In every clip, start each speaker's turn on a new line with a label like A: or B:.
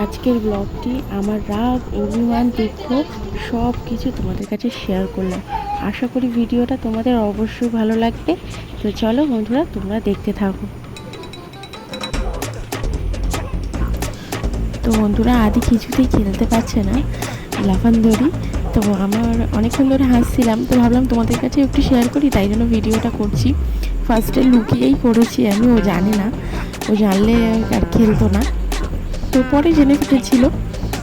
A: আজকের ব্লগটি আমার রাগ, অভিমান, দুঃখ সব কিছু তোমাদের কাছে শেয়ার করলাম। আশা করি ভিডিওটা তোমাদের অবশ্যই ভালো লাগবে। তো চলো বন্ধুরা, তোমরা দেখতে থাকো। তো বন্ধুরা, আদি কিছুতেই খেলতে পারছে না লাফান দড়ি তো আমার অনেকক্ষণ ধরে হাসছিলাম, তো ভাবলাম তোমাদের কাছে একটু শেয়ার করি, তাই জন্য ভিডিওটা করছি। ফার্স্টে লুকিয়েই করেছি আমি, ও জানে না। ও জানলে আর খেলতো না। তো পরে জেনে ফেটেছিল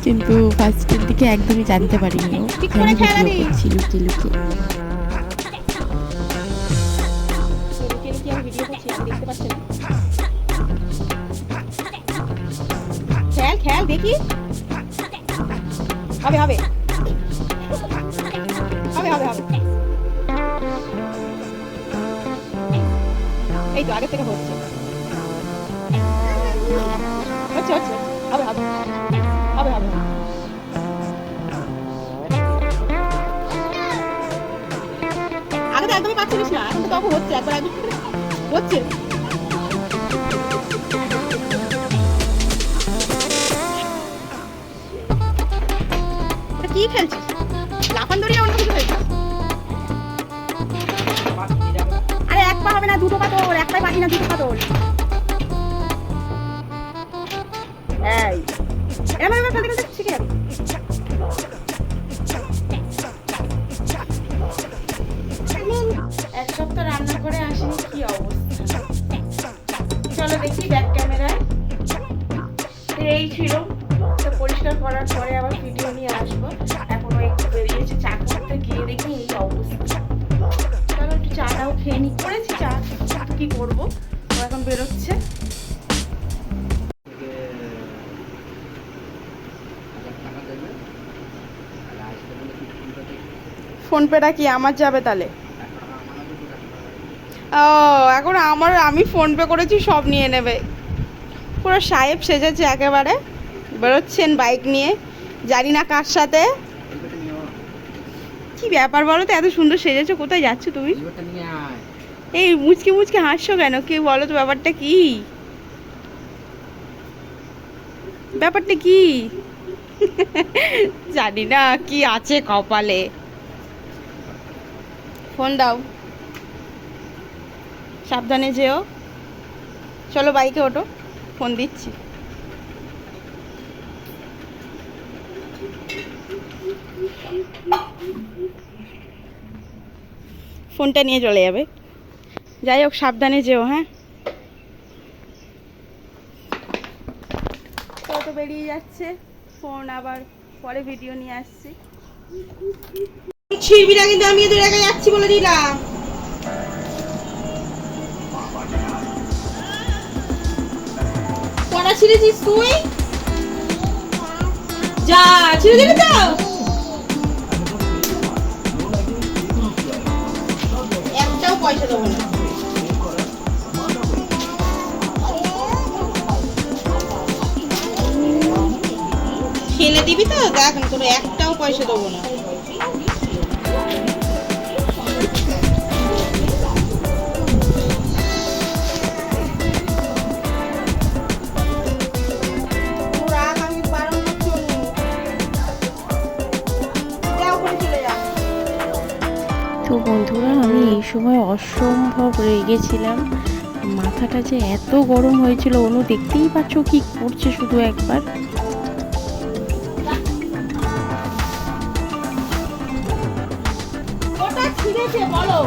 A: কিন্তু ফার্স্টের দিকে একদমই জানতে পারিনি আমি ভিডিও করছি লুকিয়ে লুকিয়ে।
B: খেল খেল দেখি। হবে হবে। হবে হবে হবে। এই তো আগে থেকে হচ্ছে। হচ্ছে হচ্ছে। আগে তো একদমই তখন হচ্ছে, একবার হচ্ছে। আরে এক পা হবে না, দুটো পা তোর, এক পায়ে পাটি না, দুটো পা তোর। এই
A: ছিল। তো পরিষ্কার করার পরে আবার ভিডিও নিয়ে আসব। এখনও একটু বেরিয়েছে, চা করতে গিয়ে দেখি এই অবস্থা। চলো একটু চাটাও খেয়ে নি। করেছি চা, কিন্তু কি করব? এখন বেরোচ্ছে।
B: ফোন পেটা কি? আমার যাবে তাহলে? ও, এখন আমার, আমি ফোন পে করেছি, সব নিয়ে নেবে। পুরো সাহেব সেজেছে একেবারে। বেরোচ্ছেন বাইক নিয়ে। জানি না কার সাথে। কি ব্যাপার বলো তো এত সুন্দর সেজেছো কোথায় যাচ্ছ তুমি? এই মুচকে মুচকে হাসছো কেন? কি বলো তো ব্যাপারটা কি? ব্যাপারটা কি? জানি না কি আছে কপালে। ফোন দাও। সাবধানে যেও। চলো বাইকে ওঠো। ফোন দিচ্ছি। ফোনটা নিয়ে চলে যাবে। যাই হোক, সাবধানে যেও হ্যাঁ। কত বেরিয়ে যাচ্ছে। ফোন আবার পরে ভিডিও নিয়ে আসছি। ছিড়বি না কিন্তু আমি এদের একা যাচ্ছি বলে দিলাম। ছিঁড়েছিস তুই। যা, ছিঁড়ে দিবি তো? একটাও পয়সা দেবো না। ফেলে দিবি তো? দেখ তোর একটাও পয়সা দেবো না।
A: তো বন্ধুরা, আমি এই সময় অসম্ভব রেগেছিলাম। মাথাটা যে এত গরম হয়েছিল, অনু দেখতেই পাচ্ছ কি করছে শুধু একবার।
B: বলো।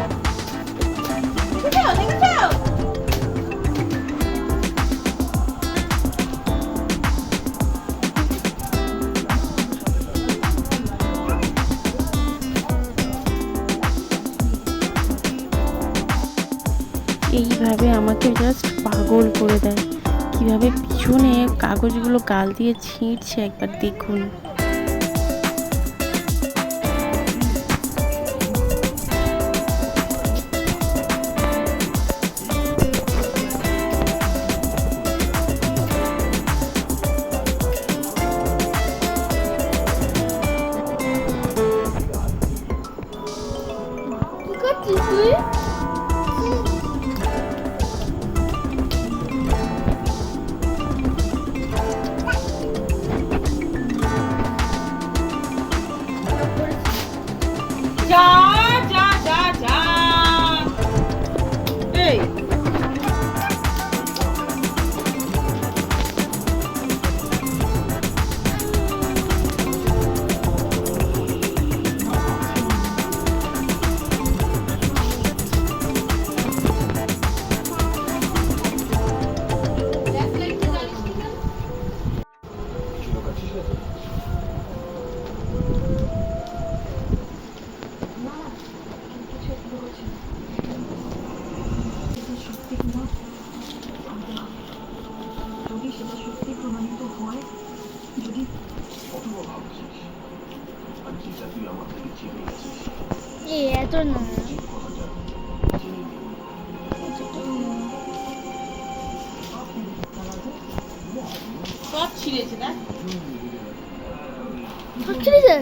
A: এইভাবে আমাকে জাস্ট পাগল করে দেয়। কীভাবে পিছনে কাগজগুলো গাল দিয়ে ছিঁড়ছে একবার দেখুন।
C: কি করছিস তুই এ এত না
B: সব ছিঁড়েছে না
C: সব ছিঁড়েছে